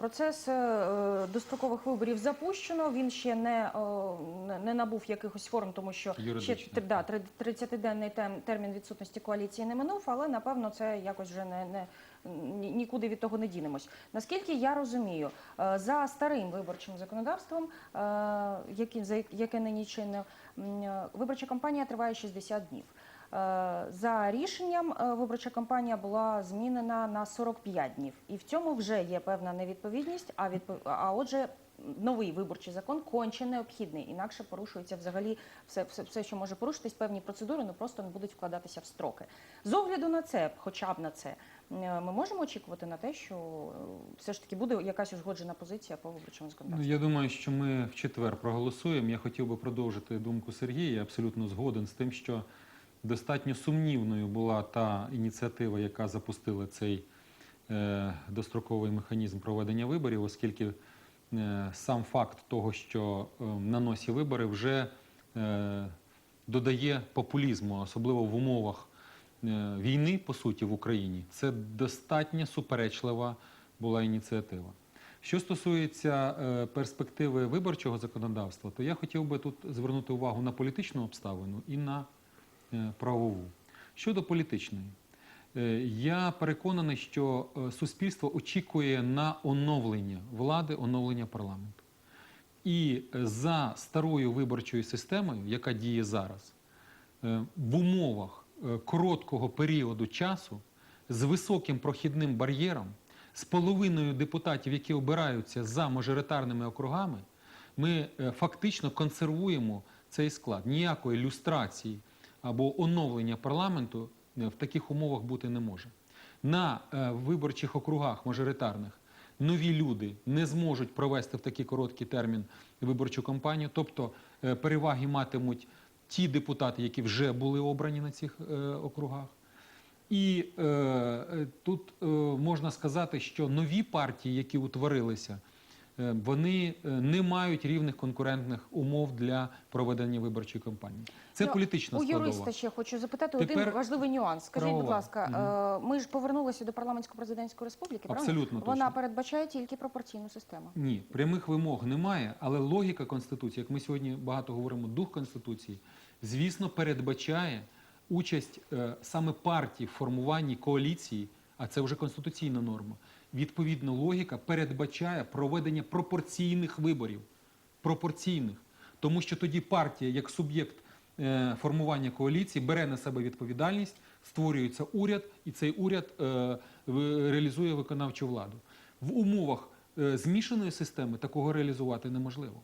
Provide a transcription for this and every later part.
Процес е, дострокових виборів запущено. Він ще не, е, не- набув якихось форм, тому що ще да, 30-денний термін відсутності коаліції не минув, але напевно це якось вже не, не нікуди від того не дінемось. Наскільки я розумію, е, за старим виборчим законодавством, е, яке нині чинне, е, виборча кампанія триває 60 днів. Е, За рішенням е, виборча кампанія була змінена на 45 днів, і в цьому вже є певна невідповідність. А відпо... а отже, новий виборчий закон конче необхідний. Інакше порушується взагалі все, все, все, що може порушитись, певні процедури, ну просто не будуть вкладатися в строки. З огляду на це, хоча б на це, е, ми можемо очікувати на те, що все ж таки буде якась узгоджена позиція по виборчому Ну, законодавству. я думаю, що ми в четвер проголосуємо. Я хотів би продовжити думку Сергія. Я абсолютно згоден з тим, що достатньо сумнівною була та ініціатива, яка запустила цей е, достроковий механізм проведення виборів, оскільки е, сам факт того, що е, на носі вибори вже додає популізму, особливо в умовах війни, по суті, в Україні. Це достатньо суперечлива була ініціатива. Що стосується перспективи виборчого законодавства, то я хотів би тут звернути увагу на політичну обставину і на правову. Щодо політичної, е, я переконаний, що е, суспільство очікує на оновлення влади, оновлення парламенту. І е, за старою виборчою системою, яка діє зараз, е, в умовах е, короткого періоду часу з високим прохідним бар'єром, з половиною депутатів, які обираються за мажоритарними округами, ми е, фактично консервуємо цей склад. Ніякої люстрації або оновлення парламенту е, в таких умовах бути не може. На е, виборчих округах мажоритарних нові люди не зможуть провести в такий короткий термін виборчу кампанію, тобто е, переваги матимуть ті депутати, які вже були обрані на цих округах. І е, тут е, можна сказати, що нові партії, які утворилися, вони е, не мають рівних конкурентних умов для проведення виборчої кампанії. Це Ну, політична У складова. юриста ще хочу запитати Тепер один важливий нюанс. Скажіть, будь ласка, е, ми ж повернулися до парламентсько-президентської республіки, правильно? Абсолютно Вона передбачає тільки пропорційну систему. Ні, прямих вимог немає, але логіка Конституції, як ми сьогодні багато говоримо, дух Конституції, звісно, передбачає участь е, саме партії в формуванні коаліції, а це вже конституційна норма. Відповідно, логіка передбачає проведення пропорційних виборів. Пропорційних. Тому що тоді партія, як суб'єкт е, формування коаліції, бере на себе відповідальність, створюється уряд, і цей уряд е, реалізує виконавчу владу. В умовах е, змішаної системи такого реалізувати неможливо.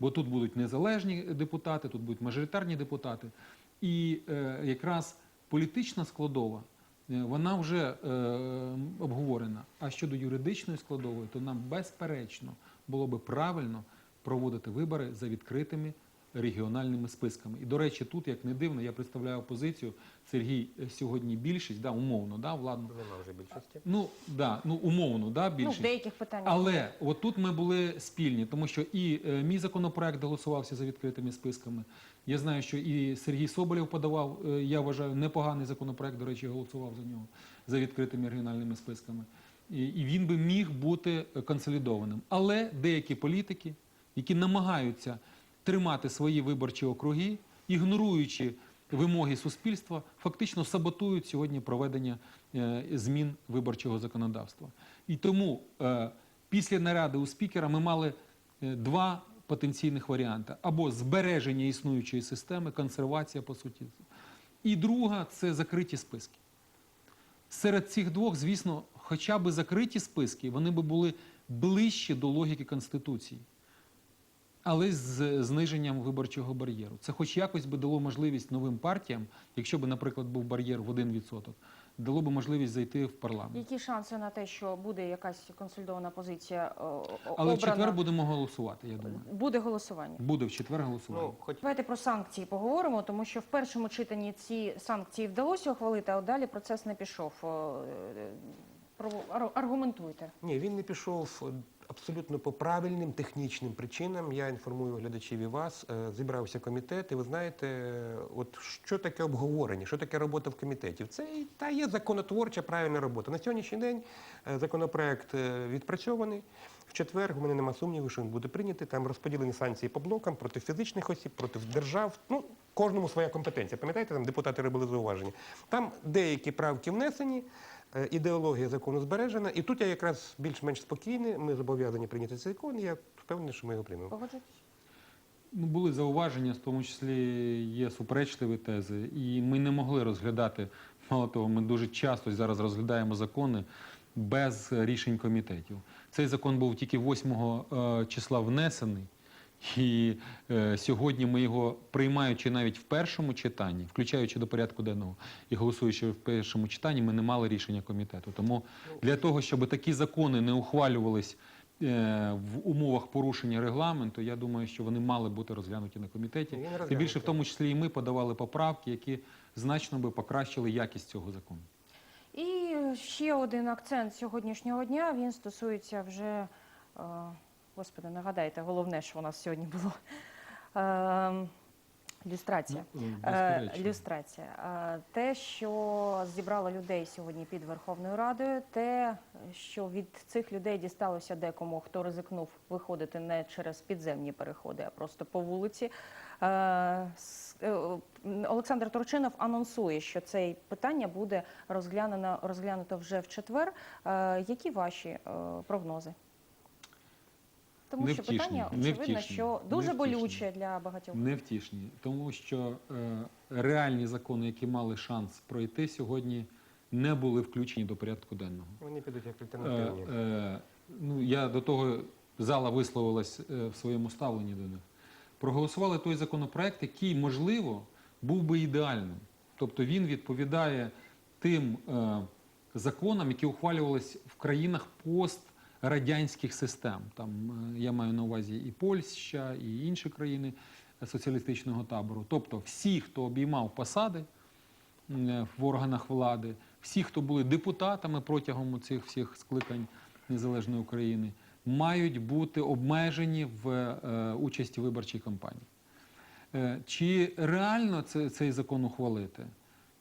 Бо тут будуть незалежні депутати, тут будуть мажоритарні депутати. І е, якраз політична складова, вона вже е, обговорена. А щодо юридичної складової, то нам безперечно було би правильно проводити вибори за відкритими регіональними списками. І, до речі, тут, як не дивно, я представляю опозицію. Сергій е, сьогодні більшість, да, умовно, да, владну. Нема вже більшості. Ну, да, ну умовно, да, Ну, в деяких питаннях. Але от тут ми були спільні, тому що і е, мій законопроект голосувався за відкритими списками. Я знаю, що і Сергій Соболєв подавав, е, я вважаю, непоганий законопроект, до речі, голосував за нього за відкритими регіональними списками. І, і він би міг бути е, консолідованим. Але деякі політики, які намагаються тримати свої виборчі округи, ігноруючи вимоги суспільства, фактично саботують сьогодні проведення е, змін виборчого законодавства. І тому е, після наради у спікера ми мали е, два потенційних варіанти: або збереження існуючої системи, консервація по суті. І друга це закриті списки. Серед цих двох, звісно, хоча б закриті списки, вони би були ближче до логіки Конституції, але з зниженням виборчого бар'єру. Це хоч якось би дало можливість новим партіям, якщо б, наприклад, був бар'єр в 1%, дало б можливість зайти в парламент. Які шанси на те, що буде якась консолідована позиція е, о- Але в обрана? четвер будемо голосувати, я думаю. Буде голосування. Буде в четвер голосування. Ну, хоч Давайте про санкції поговоримо, тому що в першому читанні ці санкції вдалося ухвалити, а от далі процес не пішов. Е, Про ар- аргументуйте. Ні, він не пішов е, абсолютно по правильним технічним причинам. Я інформую глядачів і вас. Е, Зібрався комітет, і ви знаєте, от що таке обговорення, що таке робота в комітеті? Це і та є законотворча правильна робота. На сьогоднішній день е, законопроект е, відпрацьований. В четвер у мене нема сумніву, що він буде прийнятий. Там розподілені санкції по блокам проти фізичних осіб, проти держав. Ну, кожному своя компетенція. Пам'ятаєте, там депутати робили зауваження. Там деякі правки внесені. Е, Ідеологія закону збережена, і тут я якраз більш-менш спокійний. Ми зобов'язані прийняти цей закон. і Я впевнений, що ми його приймемо. Погоджуєтесь? Ну, були зауваження, в тому числі є суперечливі тези, і ми не могли розглядати. Мало того, ми дуже часто зараз розглядаємо закони без рішень комітетів. Цей закон був тільки 8 е, числа внесений, і е, сьогодні ми його приймаючи навіть в першому читанні, включаючи до порядку денного і голосуючи в першому читанні, ми не мали рішення комітету. Тому для того, щоб такі закони не ухвалювались е, в умовах порушення регламенту, я думаю, що вони мали бути розглянуті на комітеті. Тим більше, в тому числі і ми подавали поправки, які значно би покращили якість цього закону. І ще один акцент сьогоднішнього дня. Він стосується вже, е, господи, нагадайте, головне, що у нас сьогодні було. Е, люстрація. Ну, Е, люстрація. Е, Те, що зібрало людей сьогодні під Верховною Радою, те, що від цих людей дісталося декому, хто ризикнув виходити не через підземні переходи, а просто по вулиці. Олександр Турчинов анонсує, що це питання буде розглянено, розглянуто вже в четвер. Які ваші прогнози? Тому що Невтішні, питання очевидно, невтішні, що дуже невтішні. болюче для багатьох. Невтішні, тому що е, реальні закони, які мали шанс пройти сьогодні, не були включені до порядку денного. Вони підуть як Е, альтернативні. е, ну, я до того зала висловилась е, в своєму ставленні до них. Проголосували той законопроект, який, можливо, був би ідеальним. Тобто він відповідає тим е, законам, які ухвалювались в країнах пострадянських систем. Там е, я маю на увазі і Польща, і інші країни соціалістичного табору. Тобто, всі, хто обіймав посади е, в органах влади, всі, хто були депутатами протягом цих всіх скликань незалежної України, мають бути обмежені в е, участі виборчій кампанії. Чи реально це, цей закон ухвалити?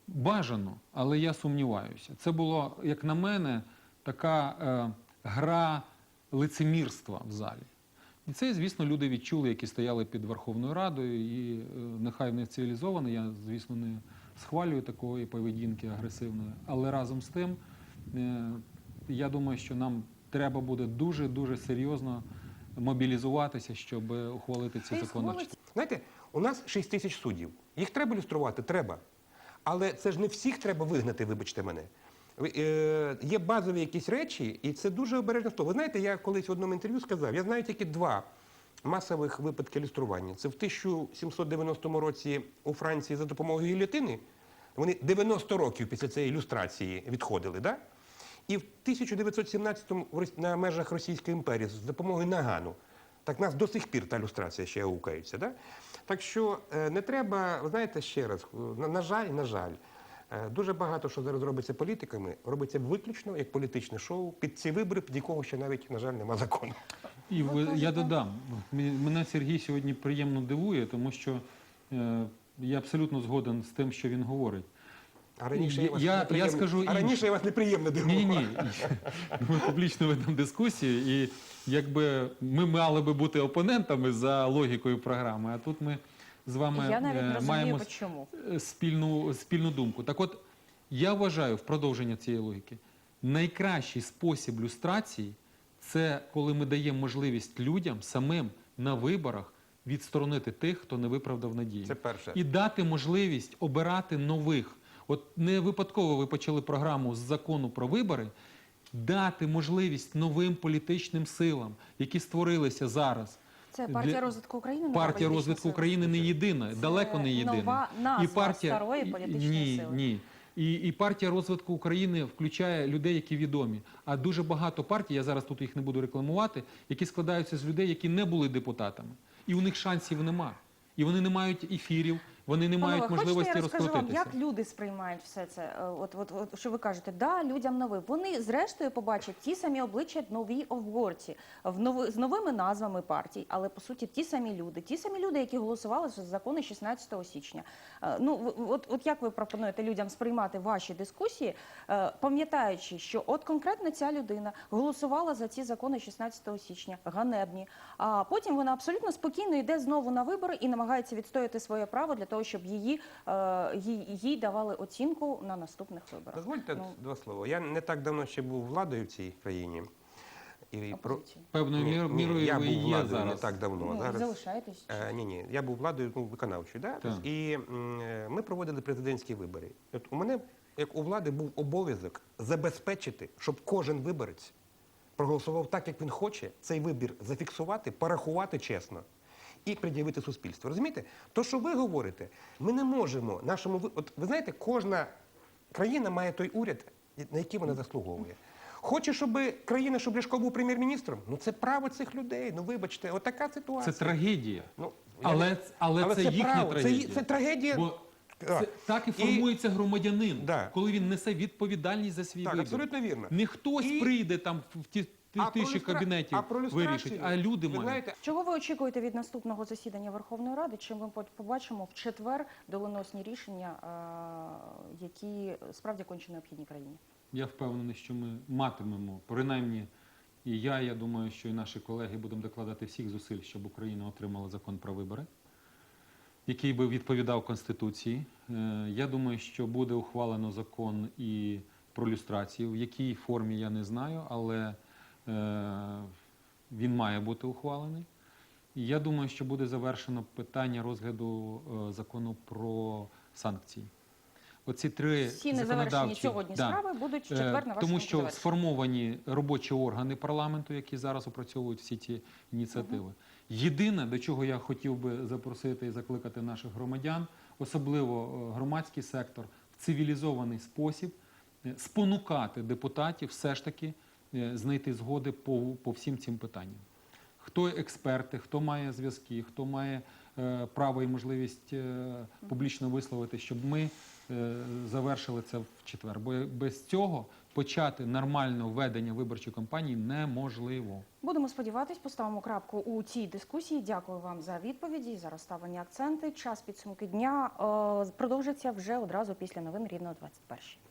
Бажано, але я сумніваюся. Це було, як на мене, така гра лицемірства в залі. І це, звісно, люди відчули, які стояли під Верховною Радою, і е, нехай вони цивілізовані. Я, звісно, не схвалюю такої поведінки агресивної. Але разом з тим, е, я думаю, що нам треба буде дуже-дуже серйозно мобілізуватися, щоб ухвалити ці закони. Знаєте, у нас 6 тисяч суддів. Їх треба люструвати? Треба. Але це ж не всіх треба вигнати, вибачте мене. Е, є базові якісь речі, і це дуже обережно. хто. Ви знаєте, я колись в одному інтерв'ю сказав, я знаю тільки два масових випадки люстрування. Це в 1790 році у Франції за допомогою гільотини. Вони 90 років після цієї ілюстрації відходили, да? І в 1917-му на межах Російської імперії з допомогою Нагану. Так нас до сих пір та люстрація ще аукається. Да? Так що е, не треба, знаєте, ще раз, на, жаль, на жаль, дуже багато що зараз робиться політиками, робиться виключно як політичне шоу під ці вибори, під якого ще навіть, на жаль, нема закону. І Ви ви, я додам, мене Сергій сьогодні приємно дивує, тому що е, я абсолютно згоден з тим, що він говорить. А раніше Я- я, вас я- я скажу а раніше я вас неприємно дивував. Ні, ні, ні. Ми публічно ведемо дискусію, і якби ми мали би бути опонентами за логікою програми, а тут ми з вами Я навіть е, розумію, маємо чому. спільну, спільну думку. Так от, я вважаю в продовження цієї логіки, найкращий спосіб люстрації це коли ми даємо можливість людям самим на виборах відсторонити тих, хто не виправдав надії. Це перше. І дати можливість обирати нових. От не випадково ви почали програму з закону про вибори, дати можливість новим політичним силам, які створилися зараз. Це партія розвитку України. Партія розвитку? України не єдина, Це далеко не єдина. нова назва старої політичної ні, сили. Ні. І, і партія розвитку України включає людей, які відомі. А дуже багато партій, я зараз тут їх не буду рекламувати, які складаються з людей, які не були депутатами. І у них шансів нема. І вони не мають ефірів, вони не мають Панове, можливості хочете, я розкажу вам, розкрутитися. як люди сприймають все це. Е, От, от, от що ви кажете, да, людям нове. Вони зрештою побачать ті самі обличчя нові обгорці в нови, з новими назвами партій, але по суті ті самі люди, ті самі люди, які голосували за закони 16 січня. Е, Ну от, от як ви пропонуєте людям сприймати ваші дискусії, е, пам'ятаючи, що от конкретно ця людина голосувала за ці закони 16 січня, ганебні. А потім вона абсолютно спокійно йде знову на вибори і намагається відстояти своє право для того, щоб її, е, їй, давали оцінку на наступних виборах. Дозвольте Ну, два слова. Я не так давно ще був владою в цій країні. І про... Певною Ні, мір- ні, мірою я був владою зараз. не так давно. Ну, зараз... залишаєтесь. Е, ні, ні, я був владою ну, виконавчою, да? Так. і м, е, ми проводили президентські вибори. От у мене, як у влади, був обов'язок забезпечити, щоб кожен виборець проголосував так, як він хоче, цей вибір зафіксувати, порахувати чесно і пред'явити суспільству. Розумієте? То, що ви говорите, ми не можемо нашому ви- От ви знаєте, кожна країна має той уряд, на який вона заслуговує. Хоче, щоб країна, щоб Ляшко був прем'єр-міністром? Ну це право цих людей. Ну вибачте, отака ситуація. Це трагедія. Ну, я Але, але, це, їхня право, трагедія. Це, це трагедія. Бо Так. це, так і І- формується громадянин, Да. коли він несе відповідальність за свій Так, вибір. абсолютно вірно. Не хтось І- прийде там в ті А про тисячі люстра- кабінетів а вирішить, а люди ви мають. знаєте, Чого ви очікуєте від наступного засідання Верховної Ради? Чим ми побачимо в четвер доленосні рішення, які справді конче необхідні країні? Я впевнений, що ми матимемо, принаймні, і я, я думаю, що і наші колеги будемо докладати всіх зусиль, щоб Україна отримала закон про вибори, який би відповідав Конституції. Е, Я думаю, що буде ухвалено закон і про люстрацію. В якій формі я не знаю, але він має бути ухвалений. І я думаю, що буде завершено питання розгляду е, закону про санкції. Оці три Всі незавершені сьогодні Да. справи будуть Е, четвер на вашому Тому що завершенні. сформовані робочі органи парламенту, які зараз опрацьовують всі ті ініціативи. Єдине, до чого я хотів би запросити і закликати наших громадян, особливо е, громадський сектор, в цивілізований спосіб е, спонукати депутатів все ж таки е, знайти згоди по, по всім цим питанням. Хто експерти, хто має зв'язки, хто має е, право і можливість е, публічно висловити, щоб ми е, завершили це в четвер. Бо без цього почати нормально ведення виборчої кампанії неможливо. Будемо сподіватись, поставимо крапку у цій дискусії. Дякую вам за відповіді, за розставлені акценти. Час підсумки дня е, продовжиться вже одразу після новин рівного 21.